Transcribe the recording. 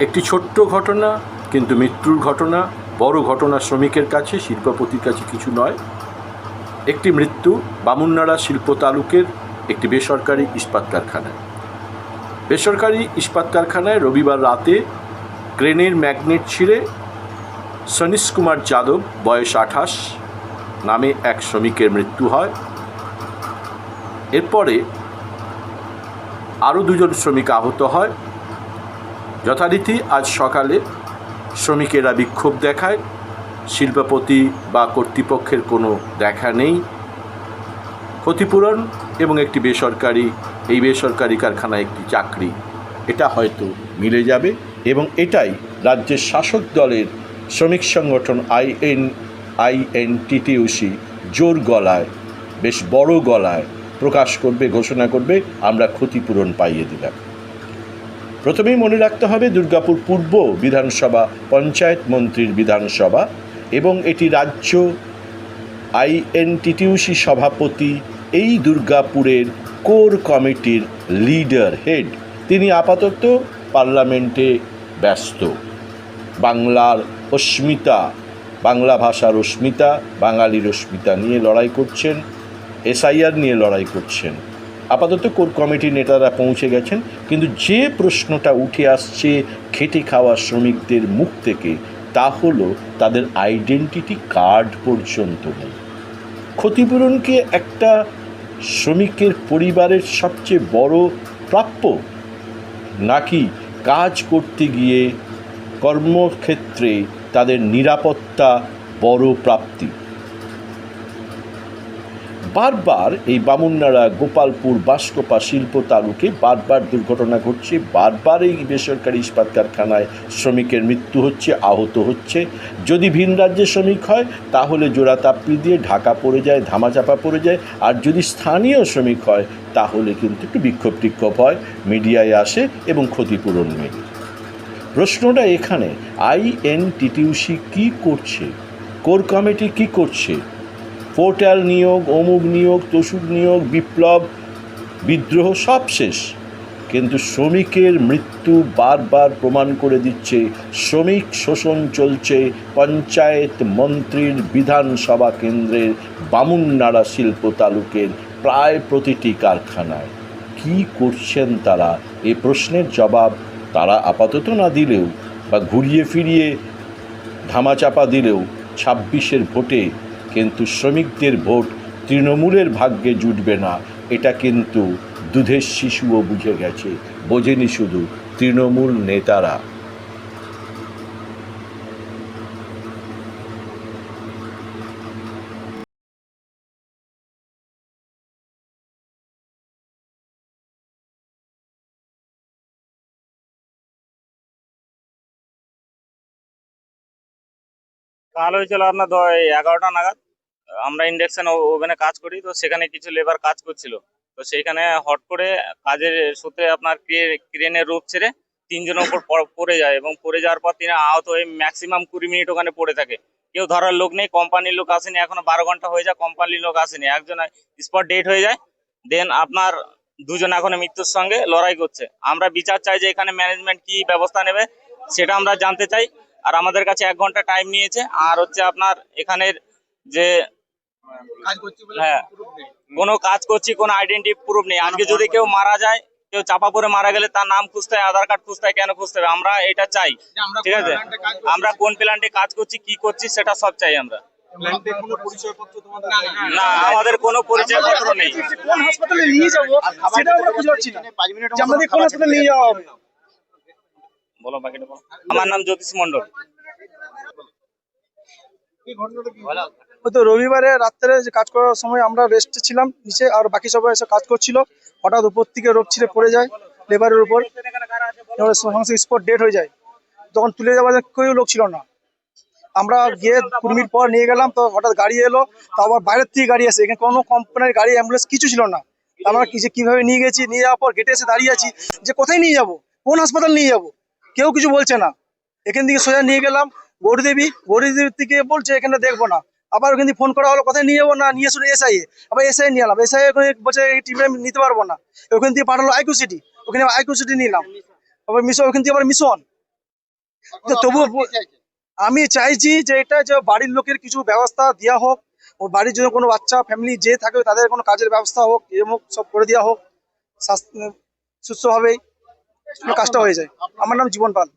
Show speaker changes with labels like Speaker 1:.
Speaker 1: একটি ছোট্ট ঘটনা, কিন্তু মৃত্যুর ঘটনা, বড় ঘটনা শ্রমিকের কাছে, শিল্পপতির কাছে কিছু নয়। একটি মৃত্যু বামুননাড়া শিল্প তালুকের একটি বেসরকারি ইস্পাত কারখানায়। বেসরকারি ইস্পাত কারখানায় রবিবার রাতে ক্রেনের ম্যাগনেট ছিঁড়ে সনীশ কুমার যাদব, বয়স আঠাশ, নামে এক শ্রমিকের মৃত্যু হয়। এরপরে আরও দুজন শ্রমিক আহত হয়। যথারীতি আজ সকালে শ্রমিকেরা বিক্ষোভ দেখায়। শিল্পপতি বা কর্তৃপক্ষের কোনো দেখা নেই। ক্ষতিপূরণ এবং একটি বেসরকারি, এই বেসরকারি কারখানায় একটি চাকরি, এটা হয়তো মিলে যাবে এবং এটাই রাজ্যের শাসক দলের শ্রমিক সংগঠন আইএন, আইএনটিটিউসি জোর গলায়, বেশ বড় গলায় প্রকাশ করবে, ঘোষণা করবে, আমরা ক্ষতিপূরণ পাইয়ে দিলাম। প্রথমেই মনে রাখতে হবে দুর্গাপুর পূর্ব বিধানসভা পঞ্চায়েত মন্ত্রীর বিধানসভা এবং এটি রাজ্য আইএনটিটিউসি সভাপতি, এই দুর্গাপুরের কোর কমিটির লিডার হেড। তিনি আপাতত পার্লামেন্টে ব্যস্ত। বাংলার অস্মিতা, বাংলা ভাষার অস্মিতা, বাঙালির অস্মিতা নিয়ে লড়াই করছেন, এসআইআর নিয়ে লড়াই করছেন। আপাতত কোর কমিটি নেতারা পৌঁছে গেছেন, কিন্তু যে প্রশ্নটা উঠে আসছে খেটে খাওয়া শ্রমিকদের মুখ থেকে, তা হলো তাদের আইডেন্টিটি কার্ড পর্যন্ত নেই। ক্ষতিপূরণকে একটা শ্রমিকের পরিবারের সবচেয়ে বড় প্রাপ্য, নাকি কাজ করতে গিয়ে কর্মক্ষেত্রে তাদের নিরাপত্তা বড় প্রাপ্তি? বারবার এই বামুননাড়া গোপালপুর বাসকোপা শিল্প তালুকে বারবার দুর্ঘটনা ঘটছে, বারবার এই বেসরকারি ইস্পাত কারখানায় শ্রমিকের মৃত্যু হচ্ছে, আহত হচ্ছে। যদি ভিন রাজ্যের শ্রমিক হয়, তাহলে জোড়া তাপ্পি দিয়ে ঢাকা পড়ে যায়, ধামাচাপা পড়ে যায়। আর যদি স্থানীয় শ্রমিক হয়, তাহলে কিন্তু একটু বিক্ষোভ টিক্ষোভ হয়, মিডিয়ায় আসে এবং ক্ষতিপূরণ মেলে প্রশ্নটা এখানে আইএনটিটিউসি কী করছে? কোর কমিটি কী করছে? পোর্টাল নিয়োগ, অমুক নিয়োগ, তসুক নিয়োগ, বিপ্লব, বিদ্রোহ সব শেষ। কিন্তু শ্রমিকের মৃত্যু বারবার প্রমাণ করে দিচ্ছে, শ্রমিক শোষণ চলছে পঞ্চায়েত মন্ত্রীর বিধানসভা কেন্দ্রের বামুননাড়া শিল্প তালুকের প্রায় প্রতিটি কারখানায়। কী করছেন তারা? এ প্রশ্নের জবাব তারা আপাতত না দিলেও বা ঘুরিয়ে ফিরিয়ে ধামাচাপা দিলেও ছাব্বিশের ভোটে কিন্তু শ্রমিকদের ভোট তৃণমূলের ভাগ্যে জুটবে না। এটা কিন্তু দুধের শিশুও বুঝে গেছে। বোঝেনি শুধু তৃণমূল নেতারা।
Speaker 2: কাল হয়েছিল আপনার এগারোটা নাগাদ। আমরা ইন্ডাকশন ওভেনে কাজ করি, তো সেখানে কিছু লেবার কাজ করছিল। তো সেইখানে হট করে কাজের সূত্রে আপনার ক্রেনের রূপ ছেড়ে তিনজনের উপর পড়ে যায় এবং পড়ে যাওয়ার পর তিনি আহত হয়ে ম্যাক্সিমাম কুড়ি মিনিট ওখানে পড়ে থাকে। কেউ ধরার লোক নেই কোম্পানির লোক আসেনি, এখনও বারো ঘণ্টা হয়ে যায় কোম্পানির লোক আসেনি। একজন স্পট ডেট হয়ে যায় দেন আপনার দুজন এখনও মৃত্যুর সঙ্গে লড়াই করছে। আমরা বিচার চাই যে এখানে ম্যানেজমেন্ট কি ব্যবস্থা নেবে, সেটা আমরা জানতে চাই। আর আমাদের কাছে এক ঘণ্টা টাইম নিয়েছে। আর হচ্ছে আপনার এখানের যে হ্যাঁ কোনো কাজ করছি কোনো আইডেন্টি প্রুফ নেই। আজকে যদি কেউ মারা যায় কেউ চাপা পরে মারা গেলে তার নাম খুঁজতে হয় আধার কার্ড খুঁজতে হয় কেন খুঁজতে হবে? আমরা এটা চাই। ঠিক আছে? আমরা কোন প্ল্যান্টে কাজ করছি কি করছি সেটা সব চাই আমরা। না আমাদের কোনো পরিচয় পত্র নেই
Speaker 3: কোন হাসপাতালে নিয়ে যাব সেটা আমরা বুঝতে পারছি না। যে আমাদের কোন হাসপাতালে নিয়ে যাওয়া হবে।
Speaker 2: বলো আমার নাম জ্যোতিষ মন্ডল
Speaker 3: তো রবিবারে রাত্রে কাজ করার সময় আমরা রেস্টে ছিলাম নিচে, আর বাকি সবাই এসে কাজ করছিল। হঠাৎ উপর থেকে রোগ ছিঁড়ে পড়ে যায় লেবারের উপর। স্পট ডেট হয়ে যায়। তখন তুলে যাওয়ার কেউ লোক ছিল না। আমরা গিয়ে কুড়ি মিনিট পর নিয়ে গেলাম, তো হঠাৎ গাড়ি এলো। তো আবার বাইরের থেকে গাড়ি আসে। এখানে কোনো কোম্পানির গাড়ি অ্যাম্বুলেন্স কিছু ছিল না। আমরা কিছু কীভাবে নিয়ে গেছি, নিয়ে যাওয়ার পর গেটে এসে দাঁড়িয়ে আছি যে কোথায় নিয়ে যাব? কোন হাসপাতাল নিয়ে যাব? কেউ কিছু বলছে না। এখান থেকে সোজা নিয়ে গেলাম গৌরীদেবী গৌরীদেবীর থেকে বলছে এখানে দেখব না। আবার ওখান থেকে ফোন করা হলো কোথায় নিয়ে যাব না? নিয়ে শুনে এসআই আবার এসআই নিয়ে এলাম। এসআই ওখানে বলছে এই টিমে আমি নিতে পারব না। ওখান থেকে পাঠালো আইকু সিটি ওখানে আইকু সিটি নিলাম। আবার মিশন ওখান থেকে আবার মিশন তো তবুও আমি চাইছি যে এটা যে বাড়ির লোকের কিছু ব্যবস্থা দেওয়া হোক ও বাড়ির জন্য কোনো বাচ্চা ফ্যামিলি যে থাকে তাদের কোনো কাজের ব্যবস্থা হোক এরম হোক সব করে দেওয়া হোক। স্বাস্থ্য সুস্থভাবেই। কাজটা হয়ে যায়। আমার নাম জীবন পাল।